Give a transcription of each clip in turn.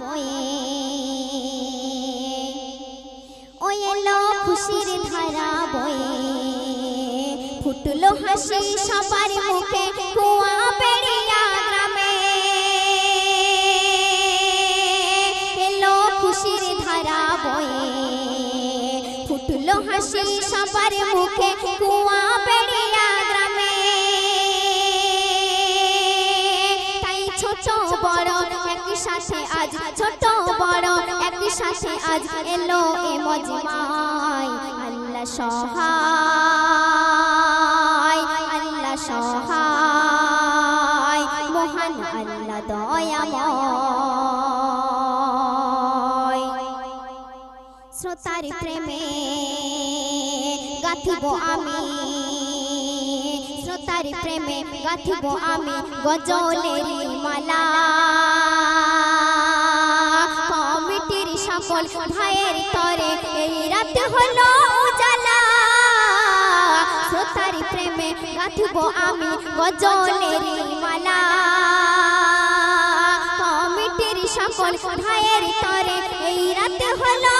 বয়ে ও এলো খুশির ধারা বয়ে। ফুটলো হাসি সবার মুখে কুয়া পেরিয়া গ্রামে। এলো খুশির ধারা বয়ে। ফুটলো হাসি সবার মুখে কুয়া সাথে আজ ছোট বড় একই সাথে আজ এলো এ মজমাই আল্লাহ সহায় আল্লাহ সহায়, মহান আল্লাহ দয়াময়। শ্রোতার প্রেমে গাথিব আমি। শ্রোতার প্রেমে গাথিব আমি গজলের মালা। ভাইয়ের তরে এই রাত হলো উজালা। শ্রোতার প্রেমে গাঁথব আমি গজলের মালা। কমিটির সকল ভাইয়ের তরে এই রাত হলো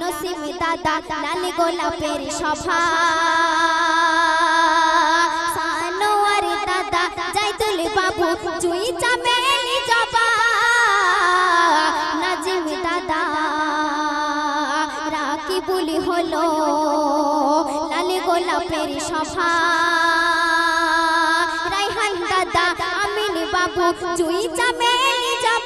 নসিম দাদা লাল গোলাপের সভা। সানোয়ার দাদা জাইতুল বাবু, জুই চামেলি জবা নাজিম দাদা রাকিবুল হলো, লাল গোলাপের সভা। রাইহান দাদা, আমিন বাবু, জুই চামেলি জবা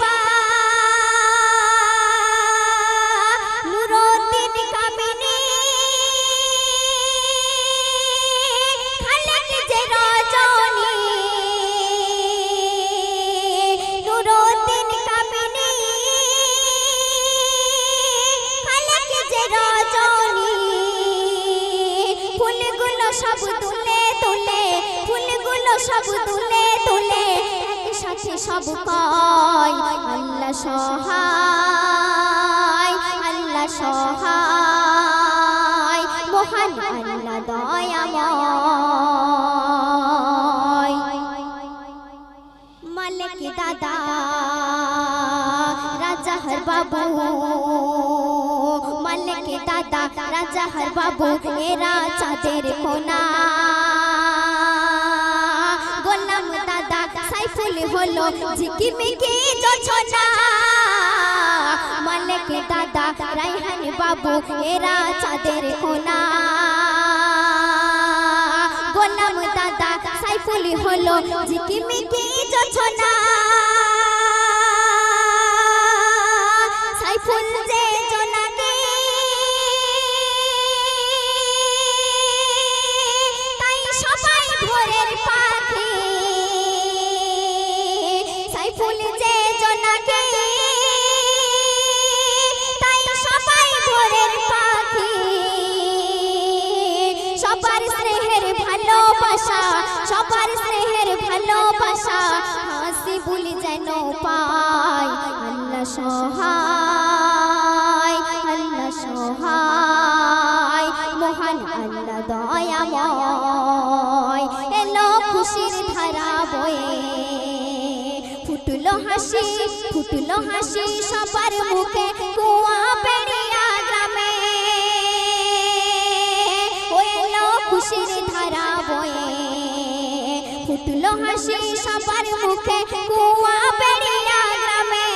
সব তুলে তুলে, ফুলগুলো সব তুলে তুলে সব কয়, আল্লাহ সহায় আল্লাহ সহায়, মহান আল্লাহ দয়াময়। মালিক দাদা রাজা বাবু মালিক দাদা রাজা হর বাবু এরা চাঁদের কোনা গোলাম দাদা সাইফুল হলো ঝিকিমিকি যোছনা মালিক দাদা রাইহান বাবু এরা চাঁদের কোনা গোলাম দাদা সাইফুল হলো ঝিকিমিকি যোছনা সাইফুল যে সাইফুল যে জোনাকে। তাই সবাই ভোরের পাখি। সবার স্নেহের ভালোবাসা, সবার স্নেহের ভালোবাসা, হাসি বুলি যেন পাই আল্লাহ সহায় আল্লাহ সহায়। মহান আল্লাহ দয়াময়। হাসি, ফুটলো হাসি, সবার মুখে কুয়া পেরিয়া গ্রামে এলো খুশির ধারা বয়ে। ফুটলো হাসি, সবার মুখে কুয়া গ্রামে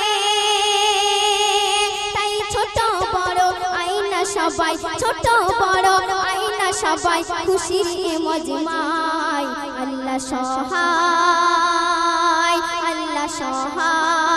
তাই ছোট বড় আইনা সবাই। ছোট বড় আইনা সবাই। খুশির মজমাই আল্লাহ সহায়। আল্লাহ সহায়